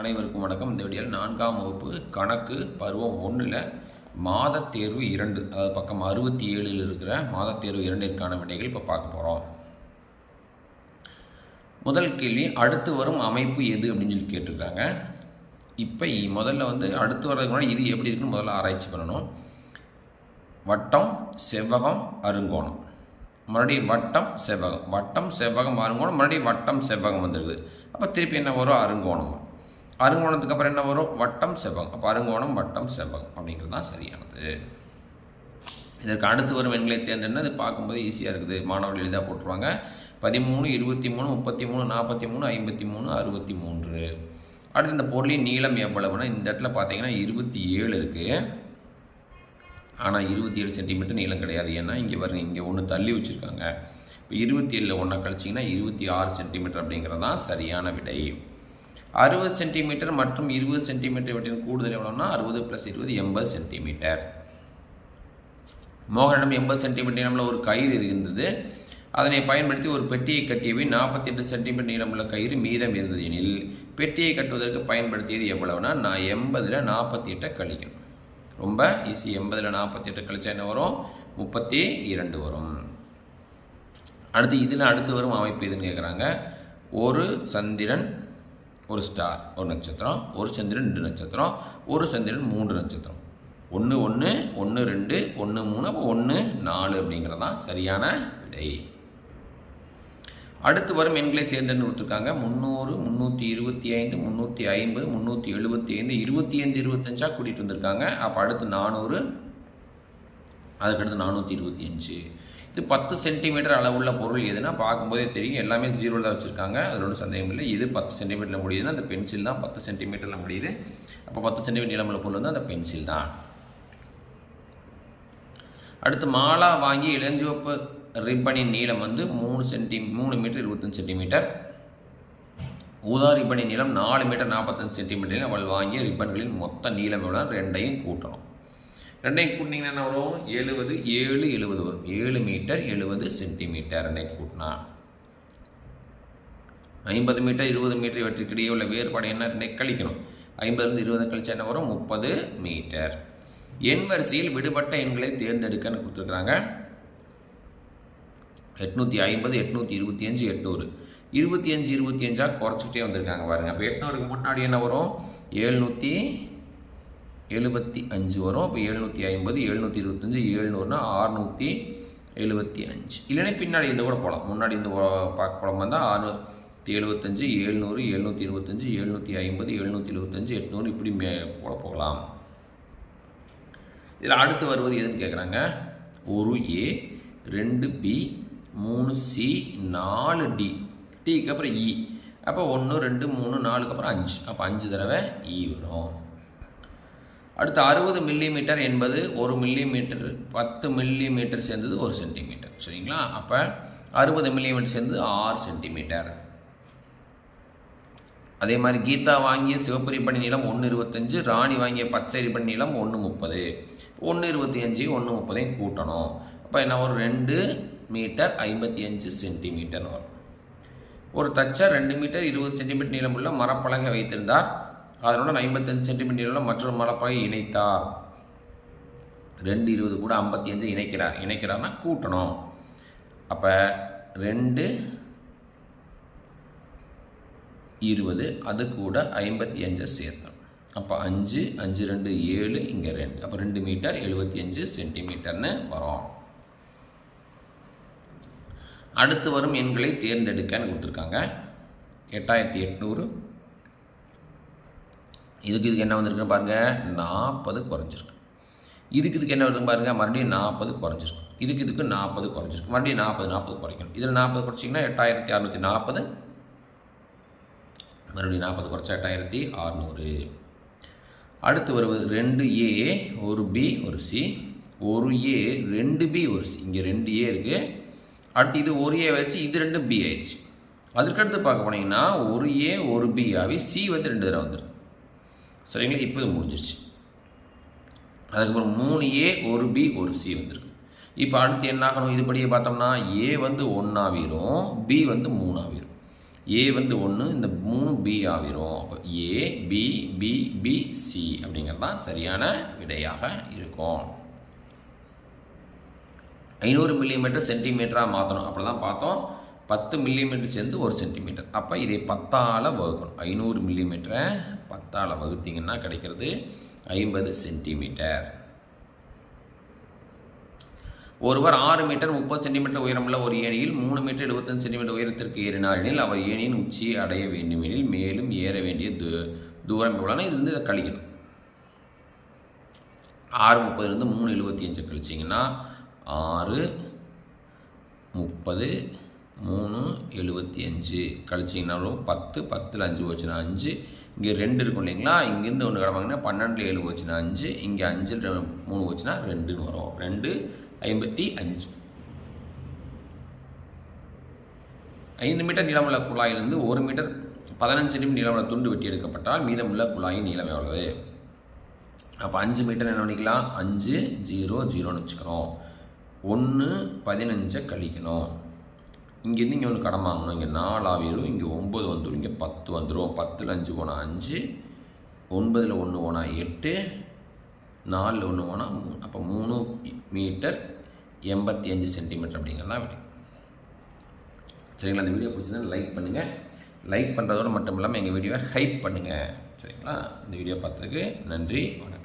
அனைவருக்கும் வணக்கம். இந்த வீடியோவில் நான்காம் வகுப்பு கணக்கு பருவம் ஒன்றில் மாதத் தேர்வு இரண்டு அதாவது பக்கம் அறுபத்தி ஏழில் இருக்கிற மாதத் தேர்வு இரண்டிற்கான விடைகள் இப்போ பார்க்க போகிறோம் முதல் கேள்வி அடுத்து வரும் அமைப்பு எது அப்படின்னு சொல்லி கேட்டிருக்காங்க. இப்போ முதல்ல வந்து அடுத்து வர்றதுக்கு முன்னாடி இது எப்படி இருக்குன்னு முதல்ல ஆராய்ச்சி பண்ணணும். வட்டம் செவ்வகம் அருங்கோணம். மறுபடியும் வட்டம் செவ்வகம். வட்டம் செவ்வகம் அருங்கோணம் மறுபடியும் வட்டம் செவ்வகம் வந்துருக்குது அப்போ திருப்பி என்ன வரும்? அருங்கோணம் வரும். அருங்கோணத்துக்கு அப்புறம் என்ன வரும்? வட்டம் செவ்வகம். அப்போ அருங்கோணம் வட்டம் செவ்வகம் அப்படிங்கிறது தான் சரியானது. இதற்கு அடுத்து வரும் எண்களை தேர்ந்தெடுனா இது பார்க்கும்போது ஈஸியாக இருக்குது. மாணவர்கள் எளிதாக போட்டுருவாங்க. பதிமூணு இருபத்தி மூணு முப்பத்தி மூணு நாற்பத்தி மூணு ஐம்பத்தி மூணு அறுபத்தி மூன்று அடுத்து இந்த பொருளின் நீளம் எவ்வளவுனா இந்த இடத்துல பார்த்தீங்கன்னா இருபத்தி ஏழு இருக்குது ஆனால் இருபத்தி ஏழு சென்டிமீட்டர் நீளம் கிடையாது. ஏன்னா இங்கே வருங்க இங்கே ஒன்று தள்ளி வச்சுருக்காங்க. இப்போ இருபத்தி ஏழில் ஒன்றை கழிச்சிங்கன்னா இருபத்தி ஆறு சென்டிமீட்டர் அப்படிங்கிறது தான் சரியான விடை. அறுபது சென்டிமீட்டர் மற்றும் இருபது சென்டிமீட்டர் இவற்றின் கூடுதல் எவ்வளோன்னா அறுபது ப்ளஸ் இருபது எண்பது சென்டிமீட்டர். மோகனிடம் எண்பது சென்டிமீட்டர் நீளமுள்ள ஒரு கயிறு இருந்தது. அதனை பயன்படுத்தி ஒரு பெட்டியை கட்டியவை நாற்பத்தி எட்டு சென்டிமீட்டர் நீளமுள்ள கயிறு மீதம் இருந்தது எனில் பெட்டியை கட்டுவதற்கு பயன்படுத்தியது எவ்வளவுனா நான் எண்பதில் நாற்பத்தி எட்டை கழிக்கணும். ரொம்ப ஈஸி எண்பதில் நாற்பத்தி எட்டு கழிச்சா என்ன வரும்? முப்பத்தி இரண்டு வரும். அடுத்து இதில் அடுத்து வரும் அமைப்பு எதுன்னு கேட்குறாங்க ஒரு சந்திரன் ஒரு ஸ்டார் ஒரு நட்சத்திரம் ஒரு சந்திரன் ரெண்டு நட்சத்திரம் ஒரு சந்திரன் மூன்று நட்சத்திரம். ஒன்று ஒன்று ஒன்று ரெண்டு ஒன்று மூணு அப்போ ஒன்று நாலு அப்படிங்கிறது தான் சரியான விடை. அடுத்து வரும் எண்களை தேர்ந்தெடுத்து கொடுத்துருக்காங்க முந்நூறு முந்நூற்றி இருபத்தி ஐந்து முந்நூற்றி ஐம்பது முந்நூற்றி எழுபத்தி ஐந்து இருபத்தி ஐந்து இருபத்தஞ்சாக கூட்டிகிட்டு வந்திருக்காங்க. அப்போ அடுத்து நானூறு அதுக்கடுத்து நானூற்றி இருபத்தி அஞ்சு. இது பத்து சென்டிமீட்டர் அளவுள்ள பொருள் எதுனா பார்க்கும்போதே தெரியும். எல்லாமே ஜீரோவில் தான் வச்சுருக்காங்க. அதில் ஒன்றும் சந்தேகம் இல்லை. இது பத்து சென்டிமீட்டரில் முடியுதுன்னா அந்த பென்சில் தான். பத்து சென்டிமீட்டரில் முடியுது. அப்போ பத்து சென்டிமீட்டர் நீளமுள்ள பொருள் வந்து அந்த பென்சில் தான். அடுத்து மாலா வாங்கி இளஞ்சிவப்பு ரிப்பனின் நீளம் வந்து மூணு சென்டி மூணு மீட்டர் இருபத்தஞ்சு சென்டிமீட்டர் ஊதா ரிப்பனின் நீளம் நாலு மீட்டர் நாற்பத்தஞ்சு சென்டிமீட்டரில் அவள் வாங்கிய ரிப்பன்களின் மொத்த நீளம் எவ்வளோ ரெண்டையும் கூட்டணும். ரெண்டையும் கூட்டினீங்கன்னா என்ன வரும்? எழுபது ஏழு எழுபது வரும். ஏழு மீட்டர் எழுபது சென்டிமீட்டர் ரெண்டையும் கூட்டினா. ஐம்பது மீட்டர் இருபது மீட்டர் இவற்றுக்கிடையே உள்ள வேறுபாடு என்ன? ரெண்டையும் கழிக்கணும். ஐம்பதுலேருந்து இருபது கழிச்சா என்ன வரும்? முப்பது மீட்டர். எண் வரிசையில் விடுபட்ட எண்களை தேர்ந்தெடுக்கன்னு கொடுத்துருக்குறாங்க. எட்நூற்றி ஐம்பது எட்நூற்றி இருபத்தி அஞ்சு எட்நூறு. இருபத்தி அஞ்சு இருபத்தி அஞ்சாக குறைச்சிட்டே வந்திருக்காங்க பாருங்கள் அப்போ எட்நூறுக்கு முன்னாடி என்ன வரும்? ஏழ்நூற்றி எழுபத்தி அஞ்சு வரும். அப்போ எழுநூற்றி ஐம்பது எழுநூற்றி இருபத்தஞ்சி ஏழ்நூறுனா ஆறுநூற்றி எழுபத்தி அஞ்சு. இல்லைன்னா பின்னாடி இந்த கூட போகலாம் முன்னாடி இந்த பார்க்க போகலாம் இருந்தால் ஆறுநூற்றி எழுபத்தஞ்சு ஏழ்நூறு எழுநூற்றி இருபத்தஞ்சி எழுநூற்றி ஐம்பது எழுநூற்றி எழுபத்தஞ்சு எட்நூறு இப்படி மே போட போகலாம். இதில் அடுத்து வருவது எதுன்னு கேட்குறாங்க ஒரு ஏ ரெண்டு பி மூணு சி நாலு டி. டிக்கு அப்புறம் இ. அப்போ ஒன்று ரெண்டு மூணு நாலுக்கு அப்புறம் அஞ்சு. அப்போ அஞ்சு தடவை இ வரும். அடுத்து அறுபது மில்லிமீட்டர் என்பது ஒரு மில்லிமீட்டர் பத்து மில்லிமீட்டர் சேர்ந்தது ஒரு சென்டிமீட்டர் சரிங்களா? அப்போ அறுபது மில்லிமீட்டர் சேர்ந்தது ஆறு சென்டிமீட்டர் அதே மாதிரி கீதா வாங்கிய சிவப்பு ரிப்பன் நீளம் ஒன்று இருபத்தஞ்சு ராணி வாங்கிய பச்சை ரிப்பன் நீளம் ஒன்று முப்பது. ஒன்று இருபத்தி அஞ்சு ஒன்று முப்பதையும் கூட்டணும். அப்போ என்ன ஒரு ரெண்டு மீட்டர் ஐம்பத்தி அஞ்சு சென்டிமீட்டர் வரும். ஒரு தச்சர் ரெண்டு மீட்டர் இருபது சென்டிமீட்டர் நீளமுள்ள மரப்பலகை வைத்திருந்தார். அதனுடன் ஐம்பத்தஞ்சு சென்டிமீட்டர் நீளமுள்ள மற்றொரு மரப்பலகை இணைத்தார். ரெண்டு இருபது கூட ஐம்பத்தி அஞ்சு இணைக்கிறார். இணைக்கிறார்னா கூட்டணும். அப்போ ரெண்டு இருபது அது கூட ஐம்பத்தி அஞ்சை சேர்த்தணும் அப்போ அஞ்சு அஞ்சு ரெண்டு ஏழு இங்கே ரெண்டு. அப்போ ரெண்டு மீட்டர் எழுபத்தி அஞ்சு சென்டிமீட்டர்னு வரும். அடுத்து வரும் எண்களை தேர்ந்தெடுக்கன்னு கொடுத்துருக்காங்க. எட்டாயிரத்தி எட்நூறு இதுக்கு இதுக்கு என்ன வந்திருக்குன்னு பாருங்கள் நாற்பது குறைஞ்சிருக்கு. இதுக்கு இதுக்கு என்ன வருதுன்னு பாருங்கள் மறுபடியும் நாற்பது குறைஞ்சிருக்கு. இதுக்கு இதுக்கு நாற்பது குறைஞ்சிருக்கு. மறுபடியும் நாற்பது நாற்பது குறைக்கணும். இதில் நாற்பது குறைச்சிங்கன்னா எட்டாயிரத்தி அறநூற்றி நாற்பது மறுபடியும் நாற்பது குறைச்சா எட்டாயிரத்தி அறநூறு. அடுத்து வருவது ரெண்டு ஏ ஒரு பி ஒரு சி. ஒரு ஏ ரெண்டு பி ஒரு சி. இங்கே ரெண்டு ஏ இருக்குது அடுத்து இது ஒரு ஏ வச்சு இது ரெண்டு பி ஆயிடுச்சு. அதுக்கடுத்து பார்க்க போனீங்கன்னா ஒரு ஏ ஒரு பி ஆகி சி வந்து ரெண்டு தடவை வந்துடும் சரிங்களா? இப்போ இது முடிஞ்சிருச்சு. அதுக்கப்புறம் மூணு ஏ ஒரு பி ஒரு சி வந்திருக்கு. இப்போ அடுத்து என்ன ஆகணும்? இதுபடியே பார்த்தோம்னா ஏ வந்து ஒன்றாவிரும் பி வந்து மூணாவிரும் ஏ வந்து ஒன்று இந்த மூணு பி ஆகிரும். அப்போ A B B B C அப்படிங்கிறது தான் சரியான விடையாக இருக்கும். ஐநூறு மில்லிமீட்டர் சென்டிமீட்டராக மாற்றணும் அப்படி தான் பார்த்தோம். பத்து மில்லிமீட்டர் சேர்ந்து ஒரு சென்டிமீட்டர் அப்போ இதை பத்தால் வகுக்கணும். ஐநூறு மில்லிமீட்டரை பத்தால் வகுத்தீங்கன்னா கிடைக்கிறது ஐம்பது சென்டிமீட்டர் ஒருவர் ஆறு மீட்டர் முப்பது சென்டிமீட்டர் உயரமுள்ள ஒரு ஏணியில் மூணு மீட்டர் எழுபத்தஞ்சு சென்டிமீட்டர் உயரத்திற்கு ஏறினார் எனில் அவர் ஏணியின் உச்சியை அடைய வேண்டும் எனில் மேலும் ஏற வேண்டிய தூ தூரம் எவ்வளோனா இது வந்து இதை கழிக்கணும். ஆறு முப்பதுலேருந்து மூணு எழுபத்தி அஞ்சு கழிச்சிங்கன்னா ஆறு முப்பது மூணு எழுபத்தி அஞ்சு. கழிச்சிங்கனாலும் பத்து பத்தில் அஞ்சு போச்சுன்னா அஞ்சு. இங்கே ரெண்டு இருக்கும் இல்லைங்களா? இங்கேருந்து ஒன்று கிடப்பாங்கன்னா பன்னெண்டில் ஏழு போச்சுன்னா அஞ்சு. இங்கே அஞ்சில் மூணு போச்சுன்னா ரெண்டுன்னு வரும். ரெண்டு ஐம்பத்தி அஞ்சு. ஐந்து மீட்டர் நீளமுள்ள குழாயிலிருந்து ஒரு மீட்டர் பதினஞ்சு சென்டிமீட்டர் நீளமுள்ள துண்டு வெட்டி எடுக்கப்பட்டால் மீதமுள்ள குழாயின் நீளம் எவ்வளவு அப்போ அஞ்சு மீட்டர் என்ன பண்ணிக்கலாம்? அஞ்சு ஜீரோ ஜீரோன்னு வச்சுக்கிறோம் ஒன்று பதினஞ்சை கழிக்கணும். இங்கேருந்து இங்கே ஒன்று கடன் வாங்கணும். இங்கே நாலு ஆவிரும் இங்கே ஒம்பது வந்துடும் இங்கே பத்து வந்துடும் பத்தில் அஞ்சு போனால் அஞ்சு ஒன்பதில் ஒன்று போனால் எட்டு நாலில் ஒன்று போனால் மூணு. அப்போ மூணு மீட்டர் எண்பத்தி அஞ்சு சென்டிமீட்டர் அப்படிங்கிறது விட சரிங்களா? அந்த வீடியோ பிடிச்சிருந்தா லைக் பண்ணுங்கள் லைக் பண்ணுறதோடு மட்டும் இல்லாமல் எங்கள் வீடியோவை ஹைப் பண்ணுங்கள் சரிங்களா? இந்த வீடியோ பார்த்ததுக்கு நன்றி. வணக்கம்.